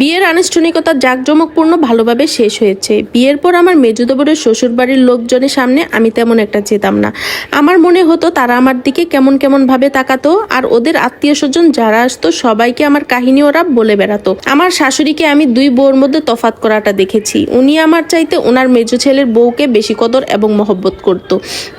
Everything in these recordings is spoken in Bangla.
বিয়ের আনুষ্ঠানিকতা জাঁকজমকপূর্ণ ভালোভাবে শেষ হয়েছে। বিয়ের পর আমার মেজুদেবরের শ্বশুর বাড়ির লোকজনের সামনে আমি তেমন একটা যেতাম না। আমার মনে হতো তারা আমার দিকে কেমন কেমন ভাবে তাকাতো আর ওদের আত্মীয় স্বজন যারা আসতো সবাইকে আমার কাহিনী ওরা বলে বেড়াতো। আমার শাশুড়িকে আমি দুই বউর মধ্যে তফাত করাটা দেখেছি। উনি আমার চাইতে ওনার মেজো ছেলের বউকে বেশি কদর এবং মহব্বত করত।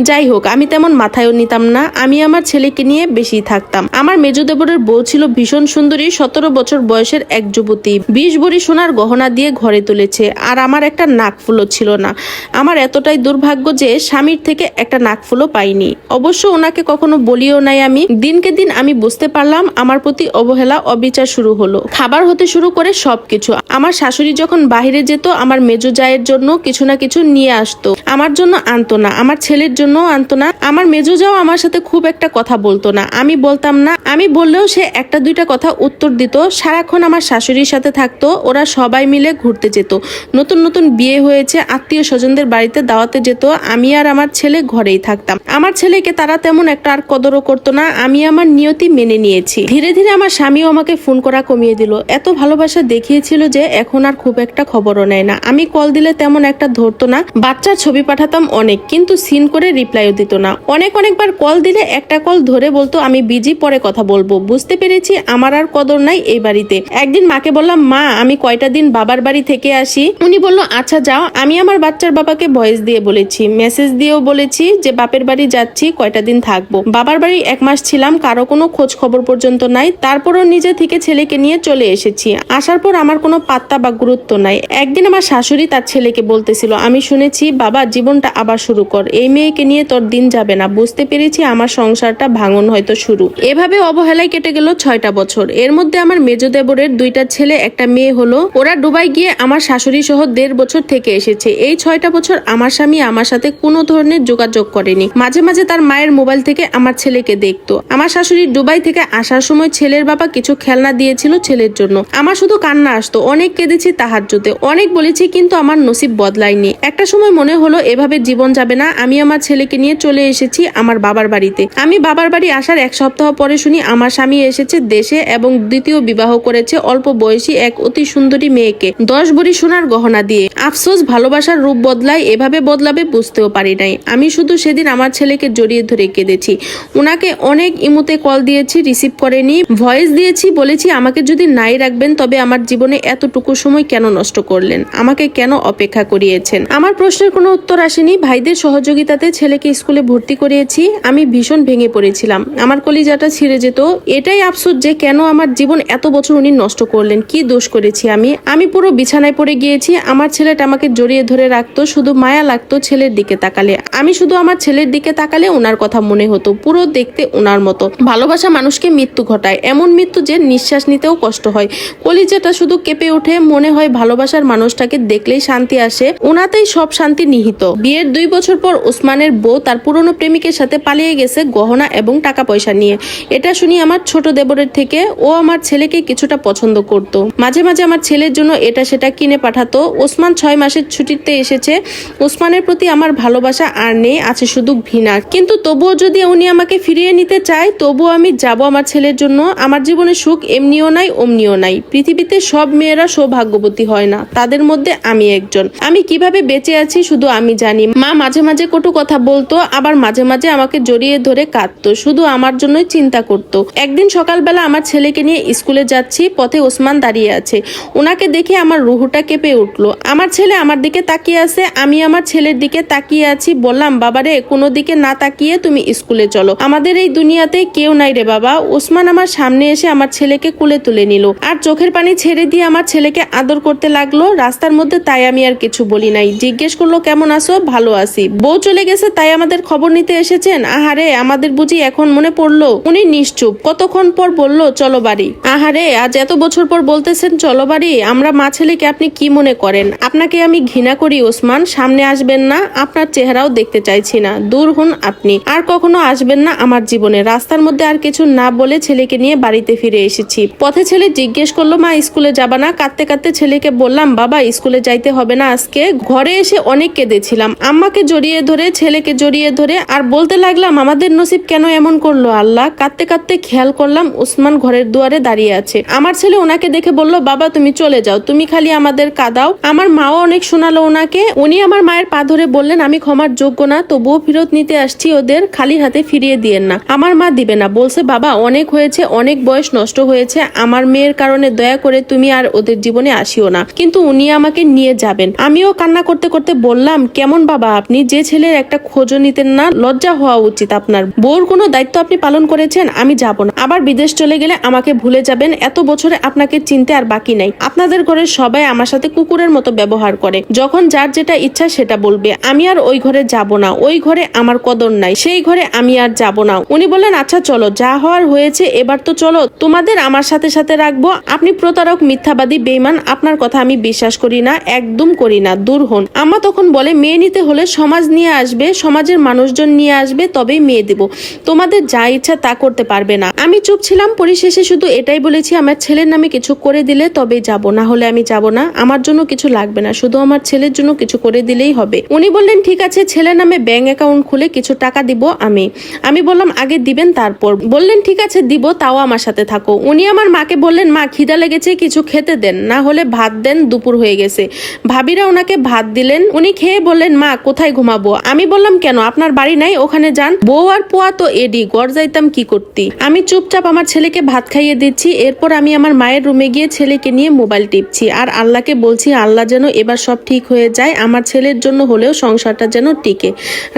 যাই হোক, আমি তেমন মাথায়ও নিতাম না। আমি আমার ছেলেকে নিয়ে বেশি থাকতাম। আমার মেজো দেবরের বউ ছিল ভীষণ সুন্দরী, সতেরো বছর বয়সের এক যুবতী। বিশ ভরি সোনার গহনা দিয়ে ঘরে তুলেছে। আর আমার একটা নাকফুলও ছিল না। আমার এতটাই দুর্ভাগ্য যে স্বামীর থেকে একটা নাকফুলও পাইনি। অবশ্য ওনাকে কখনো বলিও নাই আমি। দিনকে দিন আমি বুঝতে পারলাম আমার প্রতি অবহেলা, অবিচার শুরু হলো। খাবার হতে শুরু করে সবকিছু। আমার শাশুড়ি যখন বাইরে যেত, আমার মেজো জায়ের জন্য কিছু না কিছু নিয়ে আসতো। আমার জন্য আনতো না। আমার ছেলের জন্য আনতো না। আমার মেজো যাও আমার সাথে খুব একটা কথা বলতো না। আমি বলতাম, না আমি বললেও সে একটা দুইটা কথা উত্তর দিত। সারাক্ষণ আমার শাশুড়ির সাথে থাকতো, ওরা সবাই মিলে ঘুরতে যেত। নতুন নতুন বিয়ে হয়েছে আত্মীয় স্বজনদের বাড়িতে দাওয়াতে যেত, আমি আর আমার ছেলে ঘরেই থাকতাম। আমার ছেলেকে তারা তেমন একটা আর কদরও করতো না, আমি আমার নিয়তি মেনে নিয়েছি। ধীরে ধীরে আমার স্বামীও আমাকে ফোন করা কমিয়ে দিল। এত ভালোবাসা দেখিয়েছিল যে এখন আর খুব একটা খবরও নেয় না। আমি কল দিলে তেমন একটা ধরতো না, বাচ্চার ছবি পাঠাতাম অনেক, কিন্তু সিন করে রিপ্লাইও দিত না। অনেক অনেকবার কল দিলে একটা কল ধরে বলতো, আমি বিজি পরে কথা বলব। বুঝতে পেরেছি, আমার আর কদর নাই এই বাড়িতে। একদিন মাকে বললাম, মা, আমি কয়টা দিন বাবার বাড়ি থেকে আসি? উনি বলল আচ্ছা যাও, আমি আমার বাচ্চার বাবাকে ভয়েস দিয়ে বলেছি, মেসেজ দিয়েও বলেছি যে বাপের বাড়ি যাচ্ছি, কয়টা দিন থাকব। বাবার বাড়ি এক মাস ছিলাম, কারও কোনো খোঁজ খবর পর্যন্ত নাই, তারপরও নিজে থেকে ছেলেকে নিয়ে চলে এসেছি। আসার পর আমার কোনো পাত্তা বা গুরুত্ব নাই। একদিন আমার শাশুড়ি তার ছেলেকে বলতেছিল, আমি শুনেছি, বাবা, জীবনটা আবার শুরু কর, এই মেয়েকে নিয়ে তোর দিন যাবে না। বুঝতে পেরেছি, আমার সংসারটা ভাঙন হয়তো শুরু। এভাবে অবহেলায় কেটে গেল ছয়টা বছর। এর মধ্যে আমার মেজ দেবরের দুইটা ছেলে, একটা মেয়ে হলো। ওরা দুবাই গিয়ে আমার শাশুড়ি সহ দেড় বছর থেকে এসেছে। এই ছয়টা বছর আমার স্বামী আমার সাথে কোনো ধরনের যোগাযোগ করেনি। মাঝে মাঝে তার মায়ের মোবাইল থেকে আমার ছেলেকে দেখতো। আমার শাশুড়ি দুবাই থেকে আসার সময় ছেলের বাবা কিছু খেলনা দিয়েছিল ছেলের জন্য। আমার শুধু কান্না আসতো, অনেক কেঁদেছি তাহার জুতে। অনেক বলেছি, কিন্তু আমার নসিব বদলায়নি। একটা সময় মনে হলো, এভাবে জীবন যাবে না। আমি আমার ছেলেকে নিয়ে চলে এসেছি আমার বাবার বাড়িতে। আমি বাবার বাড়ি আসার এক সপ্তাহ পরে শুনি আমার স্বামী এসেছে দেশে এবং দ্বিতীয় বিবাহ করেছে অল্প বয়সী এক অতি সুন্দরী মেয়েকে। দশ ভরি সোনার গহনা দিয়ে। আফসোস, ভালোবাসার রূপ বদলায়, এভাবে বদলাবে বুঝতেও পারি নাই। আমি শুধু সেদিন আমার ছেলেকে জড়িয়ে ধরে কেঁদেছি। ওনাকে অনেক ইমুতে কল দিয়েছি, রিসিভ করেনি। ভয়েস দিয়েছি, বলেছি, আমাকে যদি নাই রাখবেন, তবে আমার জীবনে এতটুকু সময় কেন নষ্ট করলেন? আমাকে কেন অপেক্ষা করিয়েছেন? আমার প্রশ্নের কোনো উত্তর আসেনি। ভাইদের সহযোগিতাতে ছেলেকে স্কুলে ভর্তি করিয়েছি। আমি ভীষণ ভেঙে পড়েছিলাম। আমার কলিজাটা ছিঁড়ে যেত, এটাই আফসোস যে কেন আমার জীবন এত বছর উনি নষ্ট করলেন, কি দোষ করেছি আমি? আমি পুরো বিছানায় পড়ে গিয়েছি, আমার ছেলেটা আমাকে জড়িয়ে ধরে রাখতো, শুধু মায়া লাগতো ছেলের দিকে তাকালে। আমি শুধু আমার ছেলের দিকে তাকালে ওনার কথা মনে হতো, পুরো দেখতে ওনার মতো। ভালোবাসা মানুষকে মৃত্যু ঘটায়, এমন মৃত্যু যে নিঃশ্বাস নিতেও কষ্ট হয়। কলিজাটা শুধু কেঁপে ওঠে, মনে হয় ভালোবাসার মানুষটাকে দেখলেই শান্তি আসে ওনাতেই সব শান্তি নিহিত। বিয়ের দুই বছর পর ওসমানের বউ তার পুরনো প্রেমিকের সাথে পালিয়ে গেছে গহনা এবং টাকা পয়সা নিয়ে। এটা শুনি আমার ছোট দেবরের থেকে, ও আমার ছেলেকে কিছুটা পছন্দ করত। মাঝে মাঝে আমার ছেলের জন্য এটা সেটা কিনে পাঠাতো। ওসমান ছয় মাসের ছুটিতে এসেছে। ওসমানের প্রতি আমার ভালোবাসা আর নেই, আছে শুধু ঘৃণা। কিন্তু তবুও যদি উনি আমাকে ফিরিয়ে নিতে চায়, তবুও আমি যাব আমার ছেলের জন্য। আমার জীবনে সুখ এমনিও নাই, অমনিও নাই। পৃথিবীতে সব মেয়েরা সৌভাগ্যবতী হয় না। তাদের মধ্যে আমি একজন। আমি কীভাবে বেঁচে আছি শুধু আমি জানি। মা মাঝে মাঝে কটু কথা বলতো, আবার মাঝে মাঝে আমাকে জড়িয়ে ধরে কাঁদতো। শুধু আমার জন্যই চিন্তা করতো। একদিন সকালবেলা আমার ছেলেকে নিয়ে স্কুলে যাচ্ছি, পথে ওসমান দাঁড়িয়ে আছে। ওনাকে দেখে আমার রুহুটা কেঁপে উঠল। আমার ছেলে আমার দিকে তাকিয়ে আছে, আমি আমার ছেলের দিকে তাকিয়ে আছি। বললাম, বাবারে, কোনো দিকে না তাকিয়ে তুমি স্কুলে চলো। আমাদের এই দুনিয়াতে কেউ নাই রে বাবা। ওসমান আমার সামনে এসে আমার ছেলেকে কুলে তুলে নিল। আর চোখের পানি ছেড়ে দিয়ে আমার ছেলেকে আদর করতে লাগল। রাস্তার মধ্যে তাই আমি আর কিছু বলি নাই। জিজ্ঞেস করল, কেমন আছো? ভালো আছি। বউ চলে গেছে, তাই আমাদের খবর নিতে এসেছেন? আহারে, আমাদের বুঝি এখন মনে পড়ল। উনি নিশ্চুপ কতক্ষণ পর বলল, চলো বাড়ি। আহারে, আজ এত বছর পর বলতেছেন, চলো বাড়ি। আমরা মা ছেলেকে আপনি কি মনে করেন? আপনাকে আমি ঘৃণা করি, ওসমান। সামনে আসবেন না, আপনার চেহারাও দেখতে চাইছি না। দূর হন আপনি। আর কখনো আসবেন না আমার জীবনে। রাস্তার মধ্যে আর কিছু না বলে ছেলেকে নিয়ে বাড়িতে ফিরে এসেছি। পথে ছেলে জিজ্ঞেস করল, মা, স্কুলে যাবা না? কাঁদতে কাঁদতে ছেলেকে বললাম, বাবা, স্কুলে যাইতে হবে না আজকে। ঘরে এসে অনেক কেঁদেছিলাম। আম্মাকে জড়িয়ে ধরে, ছেলেকে জড়িয়ে ধরে, আর বলতে লাগলাম, আমাদের নসিব কেন এমন করল আল্লাহ? কাঁদতে কাঁদতে খেয়াল করলাম উসমান ঘরের দুয়ারে দাঁড়িয়ে আছে। আমার ছেলে ওনাকে দেখে বলল, বলল বাবা তুমি চলে যাও। তুমি খালি আমাদের কাদাও আমার মাও অনেক শোনালো ওনাকে। উনি আমার মায়ের পা ধরে বললেন আমি ক্ষমার যোগ্য না তবুও ফেরত নিতে আসছি। ওদের খালি হাতে ফিরিয়ে দিয়েন না। আমার মা দিবে না বলছে বাবা অনেক হয়েছে অনেক বয়স নষ্ট হয়েছে। আমার মেয়ের কারণে দয়া করে তুমি আর ওদের জীবনে আসিও না। কিন্তু উনি আমাকে নিয়ে যাবেন। আমিও কান্না করতে করতে বললাম কেমন বাবা আপনি? যে ছেলের একটা খোঁজও নিতেন না লজ্জা হওয়া উচিত আপনার। বউর কোনো দায়িত্ব আপনি পালন করেছেন? আমি যাব না। আবার বিদেশ চলে গেলে আমাকে ভুলে যাবেন, এত বছরে আপনাকে চিনতে আর বাকি নাই। আপনাদের ঘরের সবাই আমার সাথে কুকুরের মতো ব্যবহার করে। যখন যার যেটা ইচ্ছা সেটা বলবে, আমি আর ওই ঘরে যাব না। ওই ঘরে আমার কদর নাই, সেই ঘরে আমি আর যাব না। উনি বললেন আচ্ছা চলো, যা হওয়ার হয়েছে, এবার তো চলো। তোমাদের আমার সাথে সাথে রাখব। আপনি প্রতারক, মিথ্যাবাদী বেইমান আপনার কথা আমি বিশ্বাস করি না, একদম করি না, দূর হন। আম্মা তখন বলে, মেয়ে নিতে হলে সমাজ নিয়ে আসবে, সমাজের মানুষজন নিয়ে আসবে, তবেই মেয়ে দেব। তোমাদের যা ইচ্ছা তা করতে পারবে। না। আমি চুপ ছিলাম, পরিশেষে শুধু এটাই বলেছি, আমার ছেলের নামে কিছু করে দিলে তবেই যাব, না হলে আমি যাব না। আমার জন্য কিছু লাগবে না, শুধু আমার ছেলের জন্য কিছু করে দিলেই হবে। উনি বললেন, ঠিক আছে, ছেলের নামে ব্যাংক অ্যাকাউন্ট খুলে কিছু টাকা দিব আমি। আমি বললাম, আগে দিবেন, তারপর। বললেন, ঠিক আছে, দিব, তাও আমার সাথে থাকো। উনি আমার মাকে বললেন, মা, খিদা লেগেছে, কিছু খেতে দেন, না হলে ভাত দেন, দুপুর হয়ে গেছে। ভাবিরা ওনাকে ভাত দিলেন, উনি খেয়ে বললেন, মা, কোথায় ঘুমাবো? আমি বললাম, কেন? আপনার বাড়ি নাই, ওখানে যান। বউ আর পোয়া তো এডি, গড় যাইতাম কি করতি? আমি চুপচাপ আমার ছেলেকে ভাত খাইয়ে দিচ্ছি, এরপর আমি আমার মায়ের রুমে গিয়ে ছেলেকে নিয়ে মোবাইল টিপছি। আর আল্লাহকে বলছি, আল্লাহ যেন এবার সব ঠিক হয়ে যায়, আমার ছেলের জন্য হলেও সংসারটা যেন টিকে।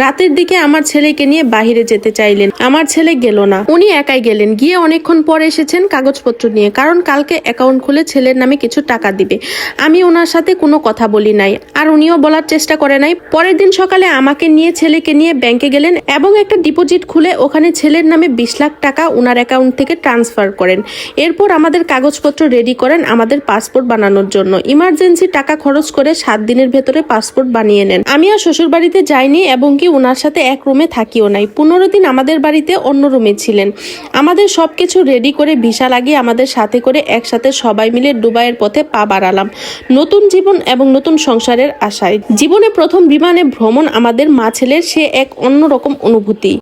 রাতের দিকে আমার ছেলেকে নিয়ে বাহিরে যেতে চাইলেন। আমার ছেলে গেল না। উনি একাই গেলেন। গিয়ে অনেকক্ষণ পরে এসেছেন কাগজপত্র নিয়ে, কারণ কালকে অ্যাকাউন্ট খুলে ছেলের নামে কিছু টাকা দিবে। আমি ওনার সাথে কোনো কথা বলি নাই, আর উনিও বলার চেষ্টা করে নাই। পরের দিন সকালে আমাকে নিয়ে ছেলেকে নিয়ে ব্যাংকে গেলেন এবং একটা ডিপোজিট খুলে ওখানে ছেলের নামে বিশ লাখ টাকা ওনার অ্যাকাউন্ট থেকে ট্রান্সফার করেন। এরপর আমাদের কাগজপত্র রেডি করেন আমাদের পাসপোর্ট বানানোর জন্য। ইমার্জেন্সি টাকা খরচ করে সাত দিনের ভেতরে পাসপোর্ট বানিয়ে নেন। আমি আর শ্বশুর বাড়িতে যাইনি এবং কি ওনার সাথে এক রুমে থাকিও নাই। পনেরো দিন আমাদের বাড়িতে অন্য রুমে ছিলেন। আমাদের সব কিছু রেডি করে ভিসা লাগিয়ে আমাদের সাথে করে একসাথে সবাই মিলে দুবাইয়ের পথে পা বাড়ালাম। নতুন জীবন এবং নতুন সংসারের আশায়। জীবনে প্রথম বিমানে ভ্রমণ আমাদের মা ছেলের সে এক অন্যরকম অনুভূতি।